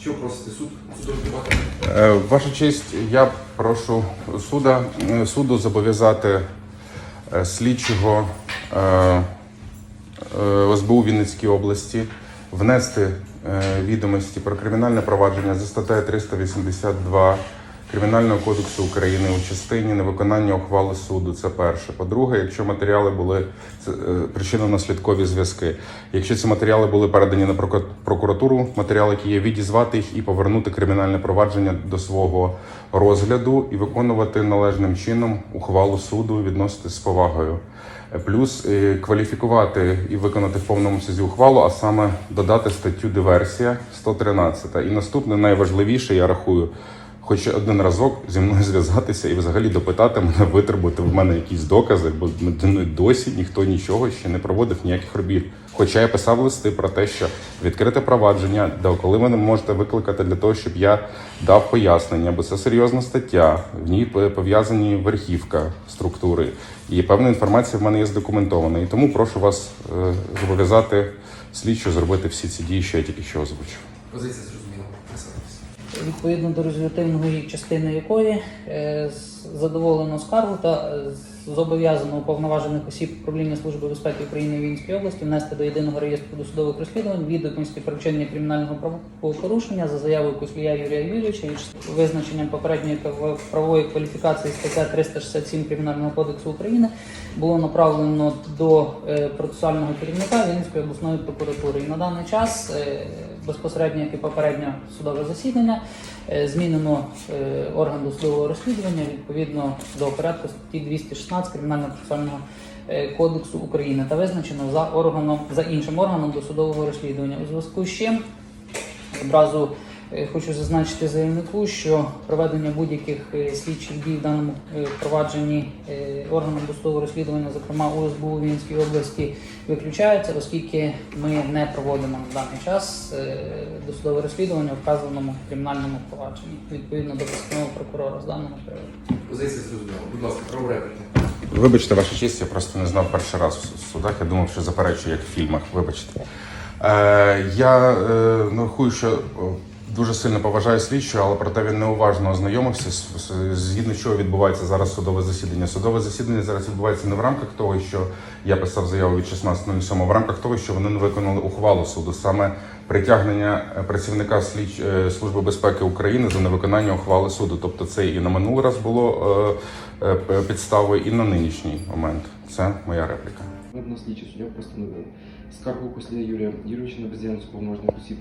Що просите суд? Е, Ваша честь, я прошу суда, е, суду зобов'язати е, слідчого е, е, СБУ Вінницькій області внести е, відомості про кримінальне провадження за статтею 382 Кримінального кодексу України у частині невиконання ухвали суду. Це перше. По-друге, якщо матеріали були е, причинно-наслідкові зв'язки. Якщо ці матеріали були передані на проку- прокуратуру, матеріали, які є, відізвати їх і повернути кримінальне провадження до свого розгляду і виконувати належним чином ухвалу суду, відносити з повагою. Плюс е, кваліфікувати і виконати в повному обсязі ухвалу, а саме додати статтю диверсія 113. І наступне найважливіше, я рахую, хоч один разок зі мною зв'язатися і взагалі допитати мене, витребувати в мене якісь докази, бо ну, досі ніхто нічого ще не проводив ніяких робіт. Хоча я писав листи про те, що відкрите провадження, де коли ви не можете викликати для того, щоб я дав пояснення, бо це серйозна стаття. В ній пов'язані верхівка структури, і певна інформація в мене є здокументована. І тому прошу вас е, зобов'язати слідчо зробити всі ці дії, що я тільки що озвучив. Позиція зрозуміла. Відповідно до результативного частини якої е, задоволено скаргу та е, зобов'язано уповноважених осіб управління Служби безпеки України в Вінській області внести до єдиного реєстру досудових розслідувань відомості про вчинення кримінального правопорушення за заявою Куслія Юрія Юрійовича і визначенням попередньої прав- правової кваліфікації стаття 367 Кримінального кодексу України було направлено до е, процесуального керівника Вінницької обласної прокуратури. І на даний час е, безпосередньо як і попереднє судове засідання змінено орган досудового розслідування відповідно до порядку статті 216 Кримінального процесуального е, кодексу України та визначено за органом за іншим органом досудового розслідування. У зв'язку з чим Одразу е, хочу зазначити заявнику, що проведення будь-яких е, слідчих дій в даному провадженні е, органом досудового розслідування, зокрема у Вінській області, виключається, оскільки ми не проводимо на даний час досудове розслідування в вказаному кримінальному провадженні відповідно до постанови прокурора з даного приводу. Позиція зрозуміла. Будь ласка, право репліки. Вибачте, ваша честь, я просто не знав перший раз в судах. Я думав, що заперечую, як в фільмах. Вибачте. Е, я е, нарахую, що дуже сильно поважаю слідчого, але проте він неуважно ознайомився згідно чого відбувається зараз судове засідання. Судове засідання зараз відбувається не в рамках того, що я писав заяву від 16.07, а в рамках того, що вони не виконали ухвалу суду, саме притягнення працівника слідч е, служби безпеки України за невиконання ухвали суду. Тобто це і на минулий раз було е, е, підставою, і на нинішній момент. Це моя репліка. Однослідчий суддя постановив скаргу Кослія Юрія Юрійовича на бездіяльність повноважних осіб